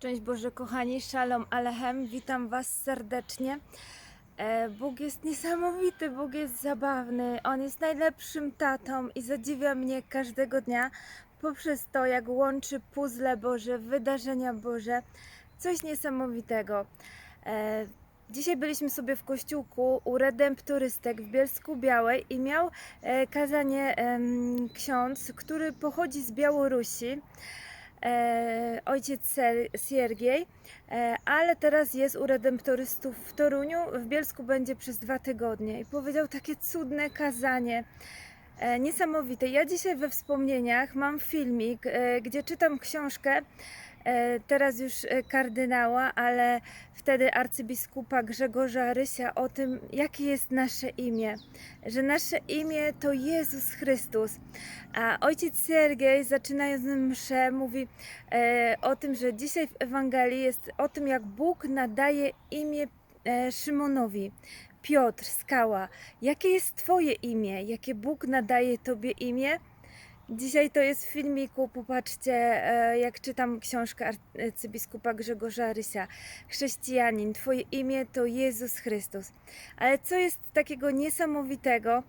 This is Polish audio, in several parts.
Szczęść Boże, kochani, Shalom Alechem, witam Was serdecznie. E, Bóg jest niesamowity, Bóg jest zabawny, On jest najlepszym tatą i zadziwia mnie każdego dnia poprzez to, jak łączy puzzle Boże, wydarzenia Boże, coś niesamowitego. E, Dzisiaj byliśmy sobie w kościółku u Redemptorystek w Bielsku Białej i miał e, kazanie ksiądz, który pochodzi z Białorusi ojciec Ser- Siergiej, e, ale teraz jest u redemptorystów w Toruniu, w Bielsku będzie przez dwa tygodnie i powiedział takie cudne kazanie. E, niesamowite. Ja dzisiaj we wspomnieniach mam filmik, e, gdzie czytam książkę, e, teraz już e, kardynała, ale wtedy arcybiskupa Grzegorza Rysia o tym, jakie jest nasze imię. Że nasze imię to Jezus Chrystus. A ojciec Siergiej, zaczynając mszę, mówi e, o tym, że dzisiaj w Ewangelii jest o tym, jak Bóg nadaje imię e, Szymonowi. Piotr, skała. Jakie jest Twoje imię? Jakie Bóg nadaje Tobie imię? Dzisiaj to jest w filmiku, popatrzcie, e, jak czytam książkę arcybiskupa Grzegorza Rysia. Chrześcijanin, Twoje imię to Jezus Chrystus. Ale co jest takiego niesamowitego?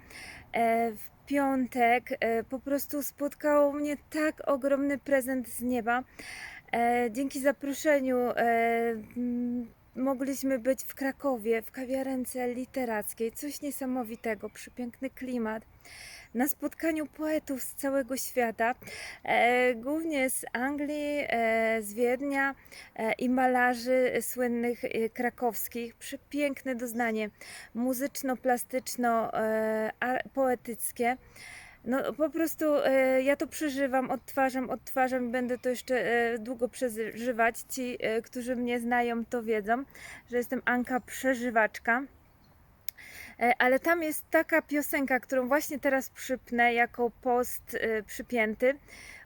E, W piątek e, po prostu spotkało mnie tak ogromny prezent z nieba. Dzięki zaproszeniu mogliśmy być w Krakowie, w kawiarence literackiej. Coś niesamowitego, przepiękny klimat. Na spotkaniu poetów z całego świata, e, głównie z Anglii, e, z Wiednia e, i malarzy słynnych krakowskich. Przepiękne doznanie muzyczno-plastyczno-poetyckie. No po prostu e, ja to przeżywam, odtwarzam, odtwarzam i będę to jeszcze e, długo przeżywać. Ci, e, którzy mnie znają, to wiedzą, że jestem Anka przeżywaczka. E, ale tam jest taka piosenka, którą właśnie teraz przypnę jako post e, przypięty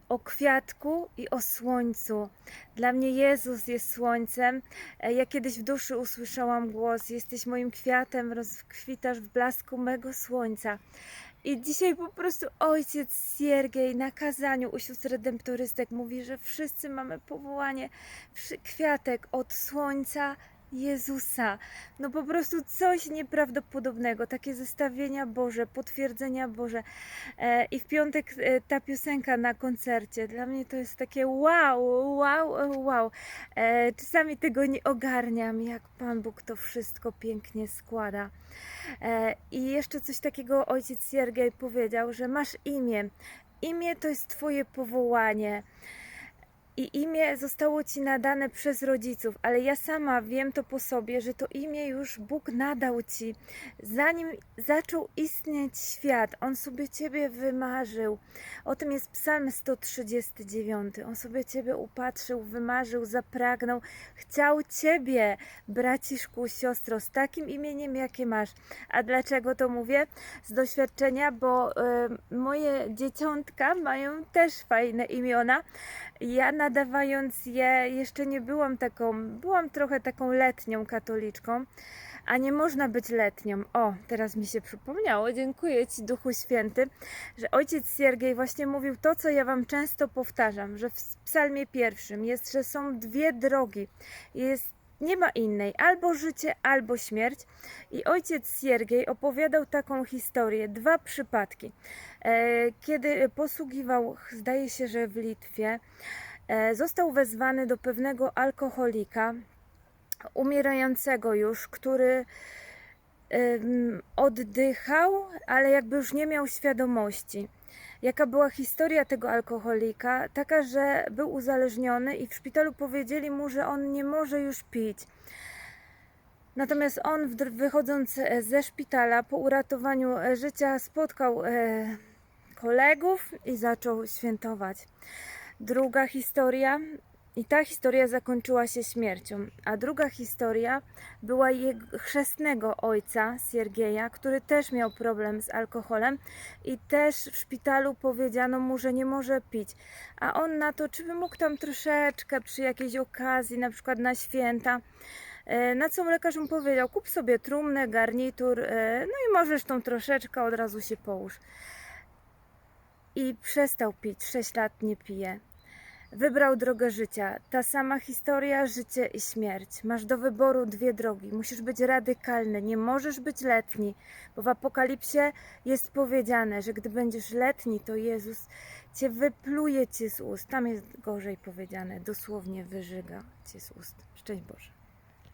o kwiatku i o słońcu. Dla mnie Jezus jest słońcem. E, Ja kiedyś w duszy usłyszałam głos: Jesteś moim kwiatem, rozkwitasz w blasku mego słońca. I dzisiaj po prostu ojciec Siergiej na kazaniu u sióstr redemptorystek mówi, że wszyscy mamy powołanie kwiatek od słońca Jezusa. No po prostu coś nieprawdopodobnego, takie zestawienia Boże, potwierdzenia Boże. E, I w piątek e, ta piosenka na koncercie, dla mnie to jest takie wow, wow, wow. E, Czasami tego nie ogarniam, jak Pan Bóg to wszystko pięknie składa. I jeszcze coś takiego ojciec Siergiej powiedział, że masz imię. Imię to jest Twoje powołanie. I imię zostało ci nadane przez rodziców, ale ja sama wiem to po sobie, że to imię już Bóg nadał ci. Zanim zaczął istnieć świat, On sobie ciebie wymarzył. O tym jest Psalm 139. On sobie ciebie upatrzył, wymarzył, zapragnął. Chciał ciebie, braciszku, siostro, z takim imieniem, jakie masz. A dlaczego to mówię? Z doświadczenia, bo e, moje dzieciątka mają też fajne imiona. Ja nadawając je, jeszcze nie byłam taką, byłam trochę taką letnią katoliczką, a nie można być letnią. O, teraz mi się przypomniało, dziękuję Ci Duchu Święty, że ojciec Siergiej właśnie mówił to, co ja Wam często powtarzam, że w psalmie pierwszym jest, że są dwie drogi. Jest nie ma innej, albo życie, albo śmierć. I ojciec Siergiej opowiadał taką historię, dwa przypadki. E, Kiedy posługiwał, zdaje się, że w Litwie, e, został wezwany do pewnego alkoholika, umierającego już, który oddychał, ale jakby już nie miał świadomości. Jaka była historia tego alkoholika? Taka, że był uzależniony i w szpitalu powiedzieli mu, że on nie może już pić. Natomiast on, wychodząc e, ze szpitala po uratowaniu e, życia, spotkał e, kolegów i zaczął świętować. Druga historia, i ta historia zakończyła się śmiercią, a druga historia była jego chrzestnego ojca, Siergieja, który też miał problem z alkoholem i też w szpitalu powiedziano mu, że nie może pić. A on na to, czy by mógł tam troszeczkę przy jakiejś okazji, na przykład na święta, E, Na co lekarz mu powiedział: kup sobie trumnę, garnitur, e, no i możesz tą troszeczkę od razu się połóż. I przestał pić, 6 lat nie pije. Wybrał drogę życia. Ta sama historia, życie i śmierć. Masz do wyboru dwie drogi. Musisz być radykalny, nie możesz być letni, bo w Apokalipsie jest powiedziane, że gdy będziesz letni, to Jezus cię wypluje cię z ust. Tam jest gorzej powiedziane, dosłownie wyżyga cię z ust. Szczęść Boże.